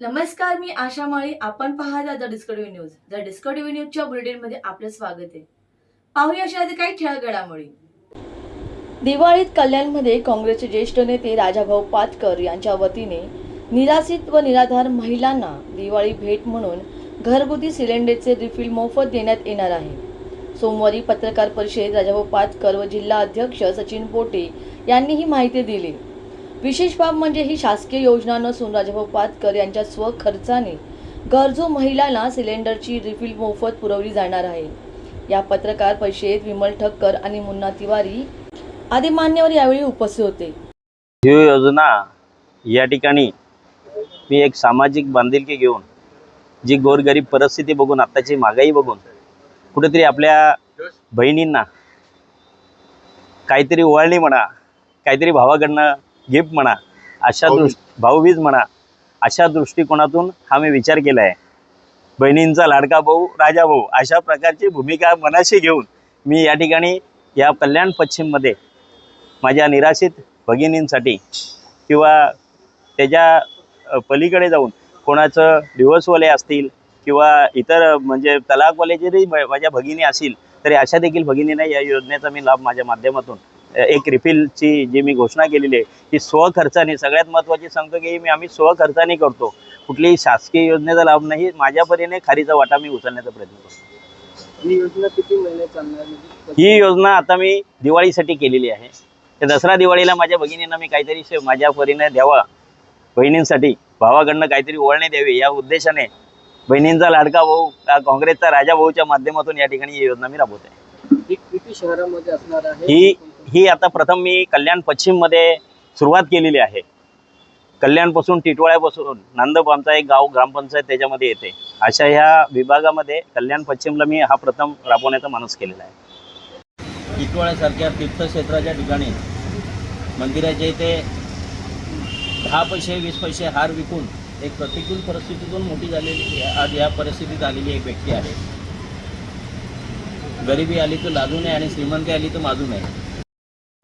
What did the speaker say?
नमस्कार मी आशा माळी. आपण पाहता the discovery news. The discovery न्यूजच्या बुलेटिनमध्ये आपलं स्वागत आहे. पाहूया अशा आधी काही ठळक घडामोडी दिवाळीत कल्याणमध्ये काँग्रेसचे ज्येष्ठ नेते राजाभाऊ पाटकर यांच्या वतीने निराश्रित व निराधार महिलांना दिवाळी भेट म्हणून घरगुती सिलेंडरचे रिफिल मोफत देण्यात येणार आहे. सोमवारी पत्रकार परिषदेत राजाभाऊ पाटकर व जिल्हा अध्यक्ष सचिन पोटे यांनी ही माहिती दिली. विशेष बाब म्हणजे ही शासकीय योजना नसून राजाभाऊ पाटकर यांच्या स्वखर्चाने गरजू महिलांना सिलेंडरची रिफिल मोफत पुरवली जाणार आहे. या पत्रकार परिषदेत विमल ठक्कर आणि मुन्ना तिवारी आदी मान्यवर यावेळी उपस्थित होते. ही योजना या ठिकाणी मी एक सामाजिक बांधिलकी घेऊन जी गोरगरीब परिस्थिती बघून आत्ताची महागाई बघून कुठेतरी आपल्या बहिणींना काहीतरी ओवाळणी म्हणा काहीतरी भावाकडनं गिफ्ट म्हणा अशा दृष् भाऊबीज म्हणा अशा दृष्टिकोनातून हा मी विचार केला आहे बहिणींचा लाडका भाऊ राजा भाऊ अशा प्रकारची भूमिका मनाशी घेऊन मी या ठिकाणी या कल्याण पश्चिममध्ये माझ्या निराशित भगिनींसाठी किंवा त्याच्या पलीकडे जाऊन कोणाचं डिवोर्सवाले असतील किंवा इतर म्हणजे तलाकवाले जरी माझ्या भगिनी असतील तरी अशा देखील भगिनींना या योजनेचा मी लाभ माझ्या माध्यमातून एक रिफिलची जी मी घोषणा केलेली आहे ती स्वखर्चाने सगळ्यात महत्त्वाची सांगतो की मी आम्ही स्वखर्चाने करतो. कुठलीही शासकीय योजनेचा लाभ नाही माझ्या परीने खारीचा वाटा मी उचलण्याचा प्रयत्न करतो. ही योजना किती महिने चालणार ही योजना आता मी दिवाळीसाठी केलेली आहे. तर दसरा दिवाळीला माझ्या भगिनींना मी काहीतरी माझ्या परीने द्यावा. बहिणींसाठी भावाकडनं काहीतरी ओळणे द्यावी या उद्देशाने बहिणींचा लाडका भाऊ का काँग्रेसचा राजा भाऊच्या माध्यमातून या ठिकाणी ही योजना मी राबवत आहे? ही ही ही आता प्रथम मी कल्याण पश्चिममध्ये सुरुवात केलेली आहे. कल्याणपासून टिटवाळ्यापासून नांदप आमचा एक गाव ग्रामपंचायत त्याच्यामध्ये येते. अशा ह्या विभागामध्ये कल्याण पश्चिमला मी हा प्रथम राबवण्याचा मानस केलेला आहे. टिटवाळ्यासारख्या तीर्थक्षेत्राच्या ठिकाणी मंदिराच्या इथे दहा पैसे वीस पैसे हार विकून एक प्रतिकूल परिस्थितीतून मोठी झालेली आज या परिस्थितीत आलेली एक व्यक्ती आहे. गरिबी आली तर लाजू नये आणि श्रीमंती आली तर माजू नये.